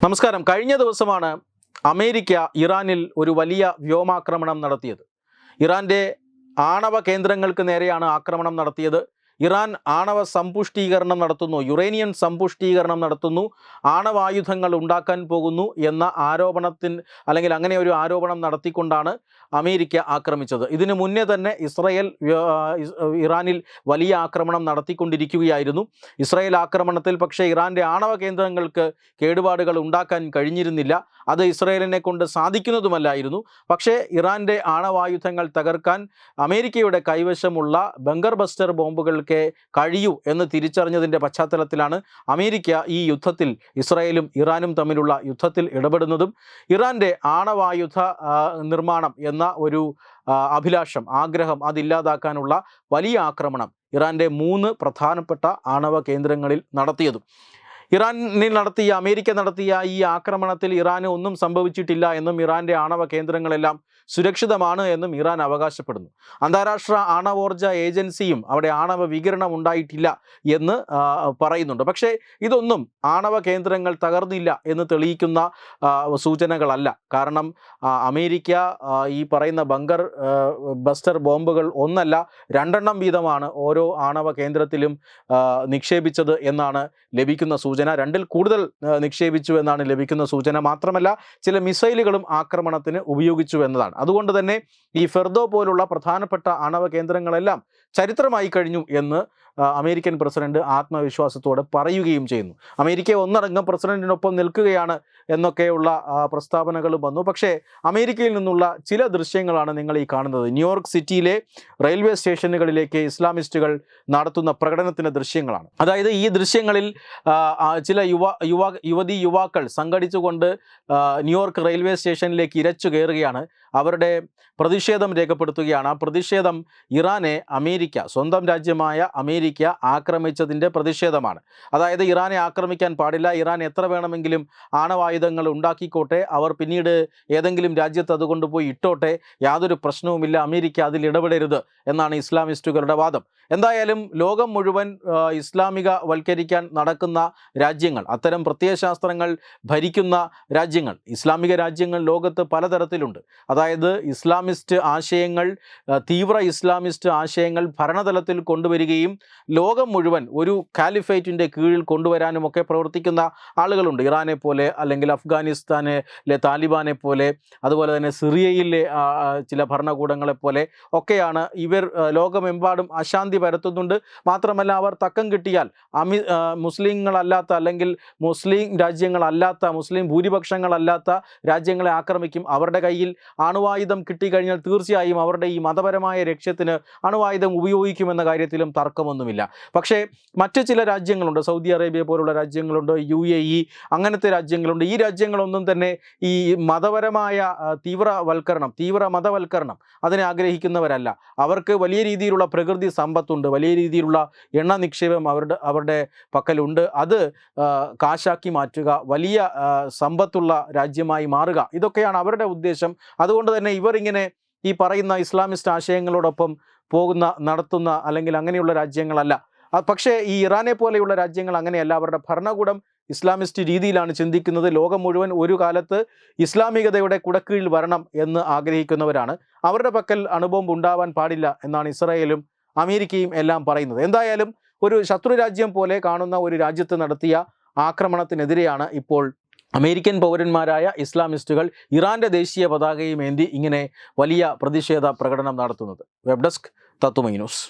നമസ്കാരം. കഴിഞ്ഞ ദിവസമാണ് അമേരിക്ക ഇറാനിൽ ഒരു വലിയ വ്യോമാക്രമണം നടത്തിയത്. ഇറാന്റെ ആണവ കേന്ദ്രങ്ങൾക്ക് നേരെയാണ് ആക്രമണം നടത്തിയത്. ഇറാൻ ആണവ സമ്പുഷ്ടീകരണം നടത്തുന്നു യുറേനിയൻ സമ്പുഷ്ടീകരണം നടത്തുന്നു ആണവായുധങ്ങൾ ഉണ്ടാക്കാൻ പോകുന്നു എന്ന ആരോപണത്തിന് അല്ലെങ്കിൽ അങ്ങനെ ഒരു ആരോപണം നടത്തിക്കൊണ്ടാണ് അമേരിക്ക ആക്രമിച്ചത്. ഇതിനു മുന്നേ തന്നെ ഇസ്രയേൽ ഇറാനിൽ വലിയ ആക്രമണം നടത്തിക്കൊണ്ടിരിക്കുകയായിരുന്നു. ഇസ്രയേൽ ആക്രമണത്തിൽ പക്ഷേ ഇറാന്റെ ആണവ കേന്ദ്രങ്ങൾക്ക് കേടുപാടുകൾ ഉണ്ടാക്കാൻ കഴിഞ്ഞിരുന്നില്ല. അത് ഇസ്രയേലിനെ കൊണ്ട് സാധിക്കുന്നതുമല്ലായിരുന്നു. പക്ഷേ ഇറാന്റെ ആണവായുധങ്ങൾ തകർക്കാൻ അമേരിക്കയുടെ കൈവശമുള്ള ബങ്കർ ബസ്റ്റർ ബോംബുകൾക്ക് കഴിയൂ എന്ന് തിരിച്ചറിഞ്ഞതിന്റെ പശ്ചാത്തലത്തിലാണ് അമേരിക്ക ഈ യുദ്ധത്തിൽ ഇസ്രായേലും ഇറാനും തമ്മിലുള്ള യുദ്ധത്തിൽ ഇടപെടുന്നതും ഇറാന്റെ ആണവായുധ നിർമ്മാണം എന്ന ഒരു അഭിലാഷം ആഗ്രഹം അതില്ലാതാക്കാനുള്ള വലിയ ആക്രമണം ഇറാന്റെ മൂന്ന് പ്രധാനപ്പെട്ട ആണവ കേന്ദ്രങ്ങളിൽ നടത്തിയതും. ഇറാനിൽ നടത്തിയ അമേരിക്ക നടത്തിയ ഈ ആക്രമണത്തിൽ ഇറാന് ഒന്നും സംഭവിച്ചിട്ടില്ല എന്നും ഇറാന്റെ ആണവ കേന്ദ്രങ്ങളെല്ലാം സുരക്ഷിതമാണ് എന്നും ഇറാൻ അവകാശപ്പെടുന്നു. അന്താരാഷ്ട്ര ആണവോർജ ഏജൻസിയും അവിടെ ആണവ വികിരണം ഉണ്ടായിട്ടില്ല എന്ന് പറയുന്നുണ്ട്. പക്ഷേ ഇതൊന്നും ആണവ കേന്ദ്രങ്ങൾ തകർന്നില്ല എന്ന് തെളിയിക്കുന്ന സൂചനകളല്ല. കാരണം അമേരിക്ക ഈ പറയുന്ന ബങ്കർ ബസ്റ്റർ ബോംബുകൾ ഒന്നല്ല രണ്ടെണ്ണം വീതമാണ് ഓരോ ആണവ കേന്ദ്രത്തിലും നിക്ഷേപിച്ചത് എന്നാണ് ലഭിക്കുന്ന സൂചന രണ്ടിൽ കൂടുതൽ നിക്ഷേപിച്ചു എന്നാണ് ലഭിക്കുന്ന സൂചന. മാത്രമല്ല ചില മിസൈലുകളും ആക്രമണത്തിന് ഉപയോഗിച്ചു എന്നതാണ്. അതുകൊണ്ട് തന്നെ ഈ ഫെർദോ പോലുള്ള പ്രധാനപ്പെട്ട ആണവ കേന്ദ്രങ്ങളെല്ലാം ചരിത്രമായി കഴിഞ്ഞു എന്ന് അമേരിക്കൻ പ്രസിഡന്റ് ആത്മവിശ്വാസത്തോടെ പറയുകയും ചെയ്യുന്നു. അമേരിക്ക ഒന്നടങ്കം പ്രസിഡന്റിനൊപ്പം നിൽക്കുകയാണ് എന്നൊക്കെയുള്ള പ്രസ്താവനകളും വന്നു. പക്ഷേ അമേരിക്കയിൽ നിന്നുള്ള ചില ദൃശ്യങ്ങളാണ് നിങ്ങൾ ഈ കാണുന്നത്. ന്യൂയോർക്ക് സിറ്റിയിലെ റെയിൽവേ സ്റ്റേഷനുകളിലേക്ക് ഇസ്ലാമിസ്റ്റുകൾ നടത്തുന്ന പ്രകടനത്തിന്റെ ദൃശ്യങ്ങളാണ്. അതായത് ഈ ദൃശ്യങ്ങളിൽ ചില യുവ യുവ യുവതി യുവാക്കൾ സംഘടിച്ചുകൊണ്ട് ന്യൂയോർക്ക് റെയിൽവേ സ്റ്റേഷനിലേക്ക് ഇരച്ചു കയറുകയാണ്. അവരുടെ പ്രതിഷേധം രേഖപ്പെടുത്തുകയാണ്. ആ പ്രതിഷേധം ഇറാനെ അമേരിക്ക സ്വന്തം രാജ്യമായ അമേരിക്ക ആക്രമിച്ചതിന്റെ പ്രതിഷേധമാണ്. അതായത് ഇറാനെ ആക്രമിക്കാൻ പാടില്ല. ഇറാൻ എത്ര വേണമെങ്കിലും ആണവായുധങ്ങൾ ഉണ്ടാക്കിക്കോട്ടെ. അവർ പിന്നീട് ഏതെങ്കിലും രാജ്യത്ത് അതുകൊണ്ട് പോയി ഇട്ടോട്ടെ. യാതൊരു പ്രശ്നവുമില്ല. അമേരിക്ക അതിൽ ഇടപെടരുത് എന്നാണ് ഇസ്ലാമിസ്റ്റുകളുടെ വാദം. എന്തായാലും ലോകം മുഴുവൻ ഇസ്ലാമിക വൽക്കരിക്കാൻ നടക്കുന്ന രാജ്യങ്ങൾ അത്തരം പ്രത്യയശാസ്ത്രങ്ങൾ ഭരിക്കുന്ന രാജ്യങ്ങൾ ഇസ്ലാമിക രാജ്യങ്ങൾ ലോകത്ത് പലതരത്തിലുണ്ട്. അതായത് ഇസ്ലാമിസ്റ്റ് ആശയങ്ങൾ തീവ്ര ഇസ്ലാമിസ്റ്റ് ആശയങ്ങൾ ഭരണതലത്തിൽ കൊണ്ടുവരികയും ലോകം മുഴുവൻ ഒരു കാലിഫേറ്റിന്റെ കീഴിൽ കൊണ്ടുവരാനും ഒക്കെ പ്രവർത്തിക്കുന്ന ആളുകളുണ്ട്. ഇറാനെ പോലെ അല്ലെങ്കിൽ അഫ്ഗാനിസ്ഥാനിലെ താലിബാനെ പോലെ അതുപോലെ തന്നെ സിറിയയിലെ ചില ഭരണകൂടങ്ങളെ പോലെ ഒക്കെയാണ് ഇവർ ലോകമെമ്പാടും അശാന്തി പരത്തുന്നുണ്ട്. മാത്രമല്ല അവർ തക്കം കിട്ടിയാൽ അമി ആ, മുസ്ലിങ്ങളല്ലാത്ത അല്ലെങ്കിൽ മുസ്ലിം രാജ്യങ്ങളല്ലാത്ത മുസ്ലിം ഭൂരിപക്ഷങ്ങളല്ലാത്ത രാജ്യങ്ങളെ ആക്രമിക്കും അവരുടെ കയ്യിൽ അണുവായുധം കിട്ടിക്കഴിഞ്ഞാൽ തീർച്ചയായും അവരുടെ ഈ മതപരമായ ലക്ഷ്യത്തിന് അണുവായുധം ഉപയോഗിക്കുമെന്ന കാര്യത്തിലും തർക്കമൊന്നുമില്ല. പക്ഷേ മറ്റ് ചില രാജ്യങ്ങളുണ്ട്. സൗദി അറേബ്യ പോലുള്ള രാജ്യങ്ങളുണ്ട് യു അങ്ങനത്തെ രാജ്യങ്ങളുണ്ട്. ഈ രാജ്യങ്ങളൊന്നും തന്നെ ഈ മതപരമായ തീവ്രവൽക്കരണം തീവ്ര മതവൽക്കരണം അതിനെ ആഗ്രഹിക്കുന്നവരല്ല. അവർക്ക് വലിയ രീതിയിലുള്ള പ്രകൃതി സമ്പത്തുണ്ട് വലിയ രീതിയിലുള്ള എണ്ണ നിക്ഷേപം അവരുടെ അവരുടെ പക്കലുണ്ട്. അത് കാശാക്കി മാറ്റുക വലിയ സമ്പത്തുള്ള രാജ്യമായി മാറുക. ഇതൊക്കെയാണ് അവരുടെ ഉദ്ദേശം. അതുകൊണ്ട് തന്നെ ഇവർ ഇങ്ങനെ ഈ പറയുന്ന ഇസ്ലാമിസ്റ്റ് ആശയങ്ങളോടൊപ്പം പോകുന്ന നടത്തുന്ന അല്ലെങ്കിൽ അങ്ങനെയുള്ള രാജ്യങ്ങളല്ല. പക്ഷേ ഈ ഇറാനെ പോലെയുള്ള രാജ്യങ്ങൾ അങ്ങനെയല്ല. അവരുടെ ഭരണകൂടം ഇസ്ലാമിസ്റ്റ് രീതിയിലാണ് ചിന്തിക്കുന്നത്. ലോകം മുഴുവൻ ഒരു കാലത്ത് ഇസ്ലാമികതയുടെ കുടക്കീഴിൽ വരണം എന്ന് ആഗ്രഹിക്കുന്നവരാണ്. അവരുടെ പക്കൽ അണുബോംബ് ഉണ്ടാവാൻ പാടില്ല എന്നാണ് ഇസ്രായേലും അമേരിക്കയും എല്ലാം പറയുന്നത്. എന്തായാലും ഒരു ശത്രു രാജ്യം പോലെ കാണുന്ന ഒരു രാജ്യത്ത് നടത്തിയ ആക്രമണത്തിനെതിരെയാണ് ഇപ്പോൾ അമേരിക്കൻ പൗരന്മാരായ ഇസ്ലാമിസ്റ്റുകൾ ഇറാന്റെ ദേശീയ പതാകയും ഏന്തി ഇങ്ങനെ വലിയ പ്രതിഷേധ പ്രകടനം നടത്തുന്നത്. വെബ് ഡെസ്ക് തത്തുമൈ ന്യൂസ്.